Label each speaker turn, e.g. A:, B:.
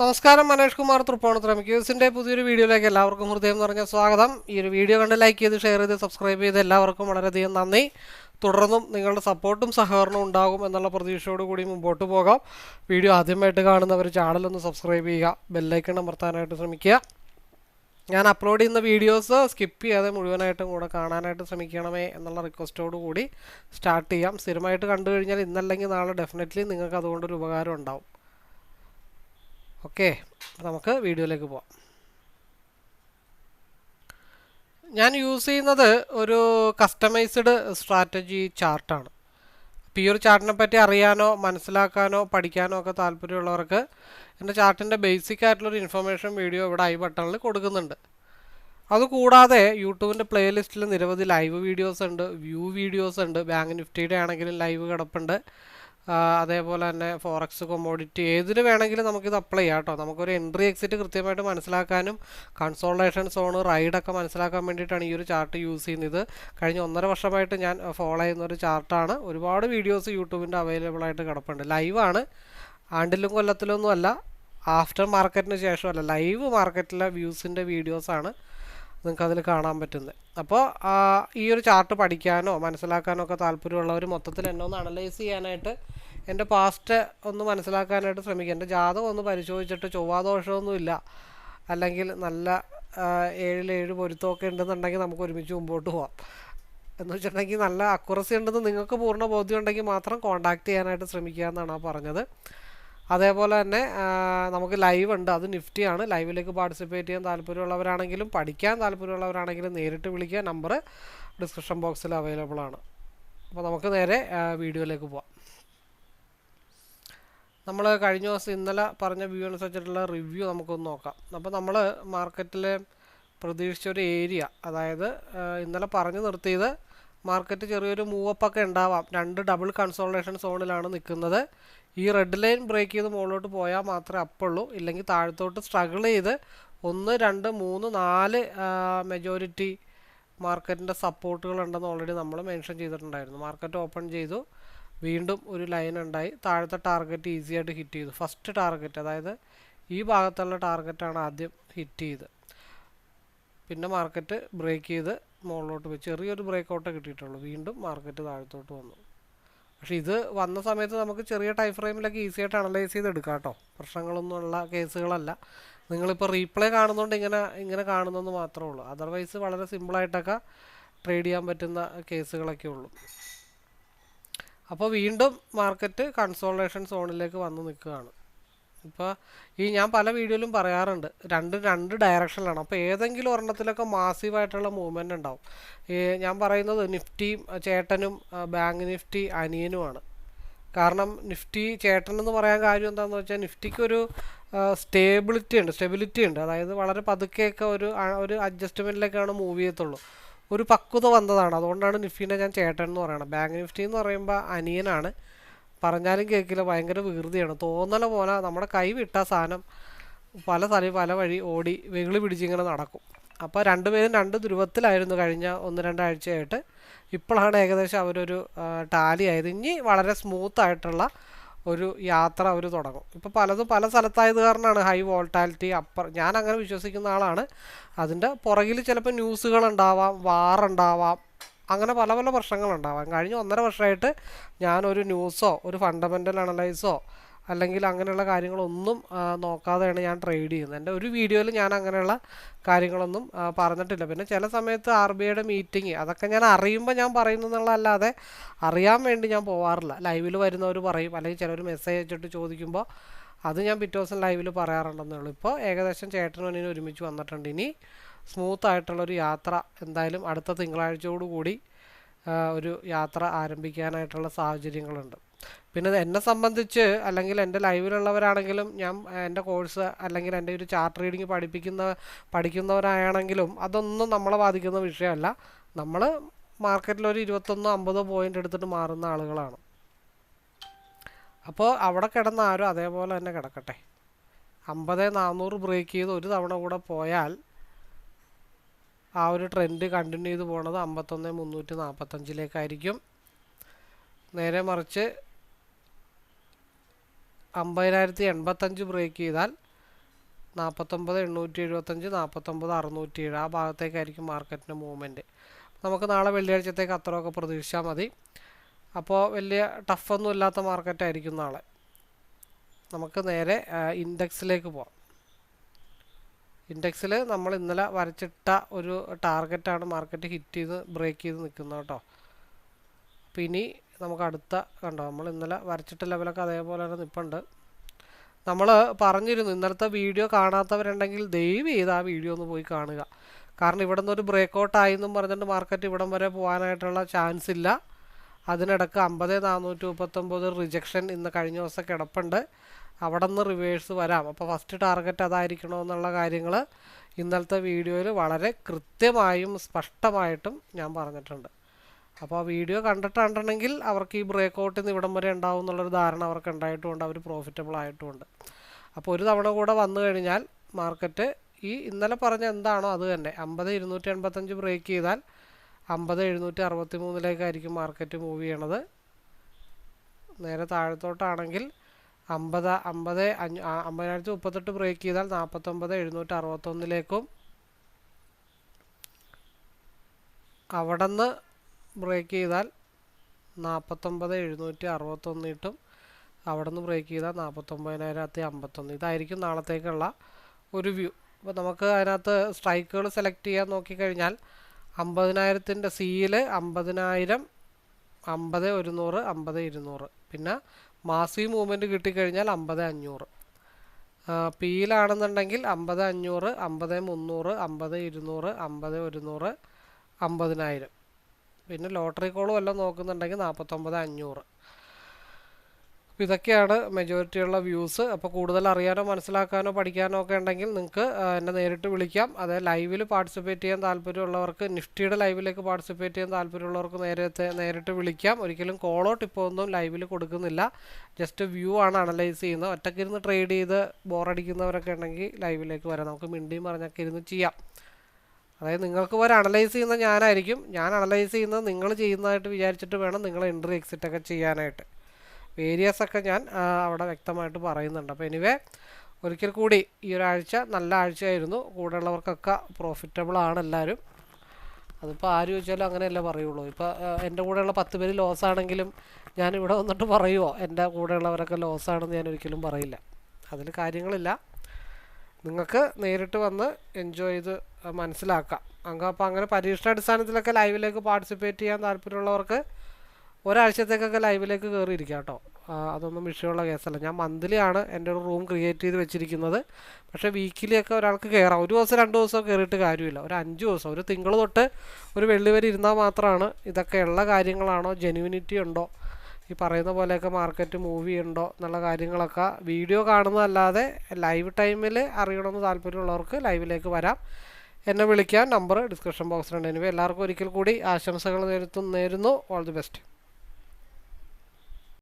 A: നമസ്കാരം മനേഷ് കുമാർ തൃപ്പോണത്ര ക്യൂസിന്റെ പുതിയൊരു വീഡിയോയിലേക്ക് എല്ലാവർക്കും ഹൃദയം നിറഞ്ഞ സ്വാഗതം. ഈ ഒരു വീഡിയോ കണ്ട് ലൈക്ക് ചെയ്ത് ഷെയർ ചെയ്ത് സബ്സ്ക്രൈബ് ചെയ്ത് എല്ലാവർക്കും വളരെയധികം നന്ദി. തുടർന്നും നിങ്ങളുടെ സപ്പോർട്ടും സഹകരണവും ഉണ്ടാകും എന്നുള്ള പ്രതീക്ഷയോട് കൂടി മുമ്പോട്ട് പോകാം. വീഡിയോ ആദ്യമായിട്ട് കാണുന്നവർ ചാനലൊന്ന് സബ്സ്ക്രൈബ് ചെയ്യുക ബെല്ലൈക്കൺ അമർത്താനായിട്ട് ശ്രമിക്കുക. ഞാൻ അപ്ലോഡ് ചെയ്യുന്ന വീഡിയോസ് സ്കിപ്പ് ചെയ്യാതെ മുഴുവനായിട്ടും കൂടെ കാണാനായിട്ട് ശ്രമിക്കണമേ എന്നുള്ള റിക്വസ്റ്റോട് കൂടി സ്റ്റാർട്ട് ചെയ്യാം. സ്ഥിരമായിട്ട് കണ്ടു കഴിഞ്ഞാൽ ഇന്നല്ലെങ്കിൽ നാളെ ഡെഫിനറ്റ്ലി നിങ്ങൾക്ക് അതുകൊണ്ടൊരു ഉപകാരം ഉണ്ടാവും. ഓക്കെ നമുക്ക് വീഡിയോയിലേക്ക് പോവാം. ഞാൻ യൂസ് ചെയ്യുന്നത് ഒരു കസ്റ്റമൈസ്ഡ് സ്ട്രാറ്റജി ചാർട്ടാണ് അപ്പോൾ ഈ ചാർട്ടിനെ പറ്റി അറിയാനോ മനസ്സിലാക്കാനോ പഠിക്കാനോ ഒക്കെ താല്പര്യമുള്ളവർക്ക് എന്റെ ചാർട്ടിന്റെ ബേസിക് ആയിട്ടുള്ളൊരു ഇൻഫർമേഷൻ വീഡിയോ ഇവിടെ ഐ ബട്ടണിൽ കൊടുക്കുന്നുണ്ട്. അതുകൂടാതെ യൂട്യൂബിന്റെ പ്ലേലിസ്റ്റിൽ നിരവധി ലൈവ് വീഡിയോസ് ഉണ്ട് വ്യൂ വീഡിയോസ് ഉണ്ട്. ബാങ്ക് നിഫ്റ്റിയുടെ ആണെങ്കിലും ലൈവ് കിടപ്പുണ്ട്. അതേപോലെ തന്നെ ഫോറക്സ് കൊമോഡിറ്റി ഏതിൽ വേണമെങ്കിലും നമുക്കിത് അപ്ലൈ ചെയ്യാം കേട്ടോ. നമുക്കൊരു എൻട്രി എക്സിറ്റ് കൃത്യമായിട്ട് മനസ്സിലാക്കാനും കൺസോൾട്ടേഷൻ സോണ് റൈഡൊക്കെ മനസ്സിലാക്കാൻ വേണ്ടിയിട്ടാണ് ഈ ഒരു ചാർട്ട് യൂസ് ചെയ്യുന്നത്. കഴിഞ്ഞ ഒന്നര വർഷമായിട്ട് ഞാൻ ഫോളോ ചെയ്യുന്ന ഒരു ചാർട്ടാണ് ഒരുപാട് വീഡിയോസ് യൂട്യൂബിന്റെ അവൈലബിൾ ആയിട്ട് കിടപ്പുണ്ട്. ലൈവാണ് ആണ്ടിലും കൊല്ലത്തിലൊന്നും അല്ല. ആഫ്റ്റർ മാർക്കറ്റിന് ശേഷമല്ല. ലൈവ് മാർക്കറ്റിലെ വ്യൂസിന്റെ വീഡിയോസാണ് നിങ്ങൾക്ക് അതിൽ കാണാൻ പറ്റുന്നത്. അപ്പോൾ ഈ ഒരു ചാർട്ട് പഠിക്കാനോ മനസ്സിലാക്കാനോ ഒക്കെ താല്പര്യമുള്ളവർ മൊത്തത്തിൽ എന്നെ ഒന്ന് അനലൈസ് ചെയ്യാനായിട്ട് എന്റെ പാസ്റ്റ് ഒന്ന് മനസ്സിലാക്കാനായിട്ട് ശ്രമിക്കുക. എന്റെ ജാതകം ഒന്ന് പരിശോധിച്ചിട്ട് ചൊവ്വാദോഷമൊന്നുമില്ല അല്ലെങ്കിൽ നല്ല ഏഴിൽ ഏഴ് പൊരുത്തമൊക്കെ ഉണ്ടെന്നുണ്ടെങ്കിൽ നമുക്ക് ഒരുമിച്ച് മുമ്പോട്ട് പോവാം. എന്ന് വെച്ചിട്ടുണ്ടെങ്കിൽ നല്ല അക്കുറസി ഉണ്ടെന്ന് നിങ്ങൾക്ക് പൂർണ ബോധ്യം ഉണ്ടെങ്കിൽ മാത്രം കോൺടാക്ട് ചെയ്യാനായിട്ട് ശ്രമിക്കുക എന്നാണ് പറഞ്ഞത്. അതേപോലെ തന്നെ നമുക്ക് ലൈവ് ഉണ്ട്. അത് നിഫ്റ്റിയാണ്. ലൈവിലേക്ക് പാർട്ടിസിപ്പേറ്റ് ചെയ്യാൻ താല്പര്യമുള്ളവരാണെങ്കിലും പഠിക്കാൻ താല്പര്യമുള്ളവരാണെങ്കിലും നേരിട്ട് വിളിക്കുക. നമ്പർ ഡിസ്ക്രിപ്ഷൻ ബോക്സിൽ അവൈലബിൾ ആണ്. അപ്പോൾ നമുക്ക് നേരെ വീഡിയോയിലേക്ക് പോവാം. നമ്മൾ കഴിഞ്ഞ ദിവസം ഇന്നലെ പറഞ്ഞ വ്യൂ അനുസരിച്ചിട്ടുള്ള റിവ്യൂ നമുക്കൊന്ന് നോക്കാം. അപ്പോൾ നമ്മൾ മാർക്കറ്റിൽ പ്രതീക്ഷിച്ച ഒരു ഏരിയ അതായത് ഇന്നലെ പറഞ്ഞു നിർത്തിയത് മാർക്കറ്റ് ചെറിയൊരു മൂവപ്പൊക്കെ ഉണ്ടാവാം. രണ്ട് ഡബിൾ കൺസോൾട്ടേഷൻ സോണിലാണ് നിൽക്കുന്നത് ഈ റെഡ് ലൈൻ ബ്രേക്ക് ചെയ്ത് മുകളിലോട്ട് പോയാൽ മാത്രമേ അപ്പുള്ളൂ. ഇല്ലെങ്കിൽ താഴത്തോട്ട് സ്ട്രഗിൾ ചെയ്ത് ഒന്ന് രണ്ട് മൂന്ന് നാല് മെജോറിറ്റി മാർക്കറ്റിന്റെ സപ്പോർട്ടുകൾ ഉണ്ടെന്ന് ഓൾറെഡി നമ്മൾ മെൻഷൻ ചെയ്തിട്ടുണ്ടായിരുന്നു. മാർക്കറ്റ് ഓപ്പൺ ചെയ്തു. വീണ്ടും ഒരു ലൈൻ ഉണ്ടായി. താഴത്തെ ടാർഗറ്റ് ഈസി ആയിട്ട് ഹിറ്റ് ചെയ്തു. ഫസ്റ്റ് ടാർഗറ്റ് അതായത് ഈ ഭാഗത്തുള്ള ടാർഗറ്റാണ് ആദ്യം ഹിറ്റ് ചെയ്ത്. പിന്നെ മാർക്കറ്റ് ബ്രേക്ക് ചെയ്ത് മുകളിലോട്ട് പോയി. ചെറിയൊരു ബ്രേക്ക് ഔട്ടേ കിട്ടിയിട്ടുള്ളൂ. വീണ്ടും മാർക്കറ്റ് താഴത്തോട്ട് വന്നു. പക്ഷേ ഇത് വന്ന സമയത്ത് നമുക്ക് ചെറിയ ടൈം ഫ്രെയിമിലൊക്കെ ഈസി ആയിട്ട് അനലൈസ് ചെയ്ത് എടുക്കാം കേട്ടോ പ്രശ്നങ്ങളൊന്നുമുള്ള കേസുകളല്ല. നിങ്ങളിപ്പോൾ റീപ്ലേ കാണുന്നതുകൊണ്ട് ഇങ്ങനെ ഇങ്ങനെ കാണുന്നെന്ന് മാത്രമേ ഉള്ളൂ. അതർവൈസ് വളരെ സിമ്പിളായിട്ടൊക്കെ ട്രേഡ് ചെയ്യാൻ പറ്റുന്ന കേസുകളൊക്കെ ഉള്ളൂ. അപ്പോൾ വീണ്ടും മാർക്കറ്റ് കൺസോൾട്ടേഷൻ സോണിലേക്ക് വന്ന് നിൽക്കുകയാണ്. ഇപ്പോൾ ഈ ഞാൻ പല വീഡിയോയിലും പറയാറുണ്ട്. രണ്ട് രണ്ട് ഡയറക്ഷനിലാണ് അപ്പോൾ ഏതെങ്കിലും ഒരെണ്ണത്തിലൊക്കെ മാസീവായിട്ടുള്ള മൂവ്മെന്റ് ഉണ്ടാവും. ഈ ഞാൻ പറയുന്നത് നിഫ്റ്റിയും ചേട്ടനും ബാങ്ക് നിഫ്റ്റി അനിയനുമാണ്. കാരണം നിഫ്റ്റി ചേട്ടൻ എന്ന് പറയാൻ കാര്യം എന്താണെന്ന് വെച്ചാൽ നിഫ്റ്റിക്കൊരു സ്റ്റേബിലിറ്റി ഉണ്ട് സ്റ്റെബിലിറ്റി ഉണ്ട്. അതായത് വളരെ പതുക്കെയൊക്കെ ഒരു ഒരു അഡ്ജസ്റ്റ്മെന്റിലേക്കാണ് മൂവ് ചെയ്യത്തുള്ളൂ. ഒരു പക്വത വന്നതാണ്. അതുകൊണ്ടാണ് നിഫ്റ്റിനെ ഞാൻ ചേട്ടൻ എന്ന് പറയുന്നത് ബാങ്ക് നിഫ്റ്റി എന്ന് പറയുമ്പോൾ അനിയനാണ്. പറഞ്ഞാലും കേൾക്കില്ല ഭയങ്കര വികൃതിയാണ്. തോന്നല പോലെ നമ്മുടെ കൈ വിട്ട സാധനം പല സ്ഥലം പല വഴി ഓടി വെകിളി പിടിച്ചിങ്ങനെ നടക്കും. അപ്പോൾ രണ്ടുപേരും രണ്ട് ധ്രുവത്തിലായിരുന്നു കഴിഞ്ഞ ഒന്ന് രണ്ടാഴ്ചയായിട്ട്. ഇപ്പോഴാണ് ഏകദേശം അവരൊരു ടാലി ആയത്. ഇനി വളരെ സ്മൂത്ത് ആയിട്ടുള്ള ഒരു യാത്ര അവർ തുടങ്ങും. ഇപ്പോൾ പലതും പല സ്ഥലത്തായത് കാരണമാണ് ഹൈ വോൾട്ടാലിറ്റി അപ്പർ ഞാൻ അങ്ങനെ വിശ്വസിക്കുന്ന ആളാണ്. അതിന്റെ പുറകിൽ ചിലപ്പോൾ ന്യൂസുകൾ ഉണ്ടാവാം വാറുണ്ടാവാം അങ്ങനെ പല പല പ്രശ്നങ്ങളുണ്ടാവാം. കഴിഞ്ഞ ഒന്നര വർഷമായിട്ട് ഞാനൊരു ന്യൂസോ ഒരു ഫണ്ടമെന്റൽ അനലൈസോ അല്ലെങ്കിൽ അങ്ങനെയുള്ള കാര്യങ്ങളൊന്നും നോക്കാതെയാണ് ഞാൻ ട്രേഡ് ചെയ്യുന്നത്. എന്റെ ഒരു വീഡിയോയിൽ ഞാൻ അങ്ങനെയുള്ള കാര്യങ്ങളൊന്നും പറഞ്ഞിട്ടില്ല. പിന്നെ ചില സമയത്ത് ആർ ബി ഐയുടെ മീറ്റിംഗ് അതൊക്കെ ഞാൻ അറിയുമ്പോൾ ഞാൻ പറയുന്നു എന്നുള്ളതല്ലാതെ അറിയാൻ വേണ്ടി ഞാൻ പോവാറില്ല. ലൈവിൽ വരുന്നവർ പറയും. അല്ലെങ്കിൽ ചിലർ മെസ്സേജ് അയച്ചിട്ട് ചോദിക്കുമ്പോൾ അത് ഞാൻ പിറ്റേ ദിവസം ലൈവിൽ പറയാറുണ്ടെന്നേ ഉള്ളൂ. ഇപ്പോൾ ഏകദേശം ചേട്ടനും അനിയനും ഒരുമിച്ച് വന്നിട്ടുണ്ട്. ഇനി സ്മൂത്ത് ആയിട്ടുള്ളൊരു യാത്ര എന്തായാലും അടുത്ത തിങ്കളാഴ്ചയോടു കൂടി ഒരു യാത്ര ആരംഭിക്കാനായിട്ടുള്ള സാഹചര്യങ്ങളുണ്ട്. പിന്നെ എന്നെ സംബന്ധിച്ച് അല്ലെങ്കിൽ എന്റെ ലൈവിലുള്ളവരാണെങ്കിലും ഞാൻ എന്റെ കോഴ്സ് അല്ലെങ്കിൽ എന്റെ ഒരു ചാർട്ട് റീഡിങ് പഠിപ്പിക്കുന്ന പഠിക്കുന്നവരാണെങ്കിലും അതൊന്നും നമ്മളെ ബാധിക്കുന്ന വിഷയമല്ല. നമ്മൾ മാർക്കറ്റിൽ ഒരു ഇരുപത്തൊന്നോ അമ്പതോ പോയിന്റ് എടുത്തിട്ട് മാറുന്ന ആളുകളാണ്. അപ്പോൾ അവിടെ കിടന്ന ആരും അതേപോലെ തന്നെ കിടക്കട്ടെ. അമ്പത് നാനൂറ് ബ്രേക്ക് ചെയ്ത് ഒരു തവണ കൂടെ പോയാൽ ആ ഒരു ട്രെൻഡ് കണ്ടിന്യൂ ചെയ്ത് പോണത് അമ്പത്തൊന്ന് മുന്നൂറ്റി നാൽപ്പത്തഞ്ചിലേക്കായിരിക്കും നേരെ മറിച്ച് അമ്പതിനായിരത്തി എൺപത്തഞ്ച് ബ്രേക്ക് ചെയ്താൽ നാൽപ്പത്തൊമ്പത് എണ്ണൂറ്റി എഴുപത്തഞ്ച് നാൽപ്പത്തൊമ്പത് അറുന്നൂറ്റി ഏഴ് ആ ഭാഗത്തേക്കായിരിക്കും മാർക്കറ്റിന്റെ മൂവ്മെന്റ് നമുക്ക് നാളെ വെള്ളിയാഴ്ചത്തേക്ക് അത്രയൊക്കെ പ്രതീക്ഷിച്ചാൽ മതി. അപ്പോൾ വലിയ ടഫൊന്നും ഇല്ലാത്ത മാർക്കറ്റായിരിക്കും നാളെ. നമുക്ക് നേരെ ഇൻഡെക്സിലേക്ക് പോവാം. ഇൻഡെക്സിൽ നമ്മൾ ഇന്നലെ വരച്ചിട്ട ഒരു ടാർഗറ്റാണ് മാർക്കറ്റ് ഹിറ്റ് ചെയ്ത് ബ്രേക്ക് ചെയ്ത് നിൽക്കുന്നത് കേട്ടോ. അപ്പോൾ ഇനി നമുക്ക് അടുത്ത കണ്ടോ നമ്മൾ ഇന്നലെ വരച്ചിട്ട ലെവലൊക്കെ അതേപോലെ തന്നെ നിൽപ്പുണ്ട് നമ്മൾ പറഞ്ഞിരുന്നു ഇന്നലത്തെ വീഡിയോ കാണാത്തവരുണ്ടെങ്കിൽ ദയവ് ചെയ്ത് ആ വീഡിയോ ഒന്ന് പോയി കാണുക. കാരണം ഇവിടെ നിന്ന് ഒരു ബ്രേക്ക് എന്നും പറഞ്ഞിട്ട് മാർക്കറ്റ് ഇവിടം വരെ പോകാനായിട്ടുള്ള ചാൻസ് ഇല്ല. അതിനിടക്ക് അമ്പത് നാനൂറ്റി മുപ്പത്തൊമ്പത് റിജക്ഷൻ ഇന്ന് കഴിഞ്ഞ ദിവസം കിടപ്പുണ്ട്. അവിടെ നിന്ന് റിവേഴ്സ് വരാം. അപ്പോൾ ഫസ്റ്റ് ടാർഗറ്റ് അതായിരിക്കണോ എന്നുള്ള കാര്യങ്ങൾ ഇന്നലത്തെ വീഡിയോയിൽ വളരെ കൃത്യമായും സ്പഷ്ടമായിട്ടും ഞാൻ പറഞ്ഞിട്ടുണ്ട്. അപ്പോൾ ആ വീഡിയോ കണ്ടിട്ടുണ്ടെങ്കിൽ അവർക്ക് ഈ ബ്രേക്ക് ഔട്ടിൽ നിന്ന് ഇവിടം വരെ ഉണ്ടാവും എന്നുള്ളൊരു ധാരണ അവർക്ക് ഉണ്ടായിട്ടുമുണ്ട്. അവർ പ്രോഫിറ്റബിൾ ആയിട്ടുമുണ്ട്. അപ്പോൾ ഒരു തവണ കൂടെ വന്നു കഴിഞ്ഞാൽ മാർക്കറ്റ് ഈ ഇന്നലെ പറഞ്ഞ എന്താണോ അത് തന്നെ. അമ്പത് ഇരുന്നൂറ്റി എൺപത്തഞ്ച് ബ്രേക്ക് ചെയ്താൽ അമ്പത് എഴുന്നൂറ്റി അറുപത്തി മൂന്നിലേക്കായിരിക്കും മാർക്കറ്റ് മൂവ് ചെയ്യണത്. നേരെ താഴത്തോട്ടാണെങ്കിൽ അമ്പത് അമ്പത് അഞ്ഞൂ അമ്പതിനായിരത്തി മുപ്പത്തെട്ട് ബ്രേക്ക് ചെയ്താൽ നാൽപ്പത്തൊമ്പത് എഴുന്നൂറ്റി അറുപത്തൊന്നിലേക്കും അവിടെ നിന്ന് ബ്രേക്ക് ചെയ്താൽ നാൽപ്പത്തൊമ്പത് എഴുന്നൂറ്റി അറുപത്തൊന്നിട്ടും അവിടെ നിന്ന് ബ്രേക്ക് ചെയ്താൽ നാൽപ്പത്തൊമ്പതിനായിരത്തി അമ്പത്തൊന്ന്. ഇതായിരിക്കും നാളത്തേക്കുള്ള ഒരു വ്യൂ അപ്പോൾ നമുക്ക് അതിനകത്ത് സ്ട്രൈക്കുകൾ സെലക്ട് ചെയ്യാൻ നോക്കിക്കഴിഞ്ഞാൽ അമ്പതിനായിരത്തിന്റെ സിയിൽ അമ്പതിനായിരം അമ്പത് ഒരുന്നൂറ് അമ്പത് ഇരുന്നൂറ്. പിന്നെ മാസി മൂവ്മെന്റ് കിട്ടിക്കഴിഞ്ഞാൽ അമ്പത് അഞ്ഞൂറ്. പിയിലാണെന്നുണ്ടെങ്കിൽ അമ്പത് അഞ്ഞൂറ് അമ്പത് മുന്നൂറ് അമ്പത് ഇരുന്നൂറ് അമ്പത് ഒരുന്നൂറ് അമ്പതിനായിരം. പിന്നെ ലോട്ടറി കോളും എല്ലാം നോക്കുന്നുണ്ടെങ്കിൽ നാൽപ്പത്തൊമ്പത് അഞ്ഞൂറ്. അപ്പോൾ ഇതൊക്കെയാണ് മെജോറിറ്റിയുള്ള വ്യൂസ് അപ്പോൾ കൂടുതൽ അറിയാനോ മനസ്സിലാക്കാനോ പഠിക്കാനോ ഒക്കെ ഉണ്ടെങ്കിൽ നിങ്ങൾക്ക് എന്നെ നേരിട്ട് വിളിക്കാം. അത് ലൈവിൽ പാർട്ടിസിപ്പേറ്റ് ചെയ്യാൻ താല്പര്യമുള്ളവർക്ക് നിഫ്റ്റിയുടെ ലൈവിലേക്ക് പാർട്ടിസിപ്പേറ്റ് ചെയ്യാൻ താല്പര്യമുള്ളവർക്ക് നേരത്തെ നേരിട്ട് വിളിക്കാം. ഒരിക്കലും കോളോ ടിപ്പോ ഒന്നും ലൈവിൽ കൊടുക്കുന്നില്ല. ജസ്റ്റ് വ്യൂ ആണ് അനലൈസ് ചെയ്യുന്നത്. ഒറ്റയ്ക്കിരുന്ന് ട്രേഡ് ചെയ്ത് ബോറടിക്കുന്നവരൊക്കെ ഉണ്ടെങ്കിൽ ലൈവിലേക്ക് വരാം. നമുക്ക് മിണ്ടിയും പറഞ്ഞൊക്കെ ഇരുന്ന് ചെയ്യാം. അതായത് നിങ്ങൾക്ക് പോലെ അനലൈസ് ചെയ്യുന്ന ഞാനായിരിക്കും. ഞാൻ അനലൈസ് ചെയ്യുന്നത് നിങ്ങൾ ചെയ്യുന്നതായിട്ട് വിചാരിച്ചിട്ട് വേണം നിങ്ങൾ എൻട്രി എക്സിറ്റ് ഒക്കെ ചെയ്യാനായിട്ട്. വേരിയസ് ഒക്കെ ഞാൻ അവിടെ വ്യക്തമായിട്ട് പറയുന്നുണ്ട്. അപ്പോൾ എനിവേ ഒരിക്കൽ കൂടി ഈ ഒരാഴ്ച നല്ല ആഴ്ചയായിരുന്നു. കൂടെയുള്ളവർക്കൊക്കെ പ്രോഫിറ്റബിൾ ആണ് എല്ലാവരും അതിപ്പോൾ ആര് ചോദിച്ചാലും അങ്ങനെയല്ല പറയുള്ളൂ. ഇപ്പോൾ എന്റെ കൂടെയുള്ള പത്ത് പേര് ലോസ് ആണെങ്കിലും ഞാൻ ഇവിടെ വന്നിട്ട് പറയുമോ എന്റെ കൂടെയുള്ളവരൊക്കെ ലോസ് ആണെന്ന് ഞാൻ ഒരിക്കലും പറയില്ല. അതിൽ കാര്യങ്ങളില്ല. നിങ്ങൾക്ക് നേരിട്ട് വന്ന് എൻജോയ് ചെയ്ത് മനസ്സിലാക്കാം. അങ്ങ് അപ്പോൾ അങ്ങനെ പരീക്ഷണാടിസ്ഥാനത്തിലൊക്കെ ലൈവിലേക്ക് പാർട്ടിസിപ്പേറ്റ് ചെയ്യാൻ താല്പര്യമുള്ളവർക്ക് ഒരാഴ്ചത്തേക്കൊക്കെ ലൈവിലേക്ക് കയറിയിരിക്കാം കേട്ടോ. അതൊന്നും വിഷയമുള്ള കേസല്ല. ഞാൻ മന്ത്ലി ആണ് എന്റെ ഒരു റൂം ക്രിയേറ്റ് ചെയ്ത് വെച്ചിരിക്കുന്നത്. പക്ഷേ വീക്കിലി ഒക്കെ ഒരാൾക്ക് കയറാം ഒരു ദിവസം രണ്ട് ദിവസം കയറിയിട്ട് കാര്യമില്ല. ഒരു അഞ്ച് ദിവസം ഒരു തിങ്കൾ തൊട്ട് ഒരു വെള്ളി വരെ ഇരുന്നാൽ മാത്രമാണ് ഇതൊക്കെയുള്ള കാര്യങ്ങളാണോ? ജെനുവിനിറ്റി ഉണ്ടോ? ഈ പറയുന്ന പോലെയൊക്കെ മാർക്കറ്റ് മൂവ് ചെയ്യുന്നുണ്ടോ എന്നുള്ള കാര്യങ്ങളൊക്കെ വീഡിയോ കാണുന്നതല്ലാതെ ലൈവ് ടൈമിൽ അറിയണമെന്ന് താല്പര്യമുള്ളവർക്ക് ലൈവിലേക്ക് വരാം. എന്നെ വിളിക്കാൻ നമ്പർ ഡിസ്ക്രിപ്ഷൻ ബോക്സിലുണ്ട് എനിവേ എല്ലാവർക്കും ഒരിക്കൽ കൂടി ആശംസകൾ നേരുന്നു. All the best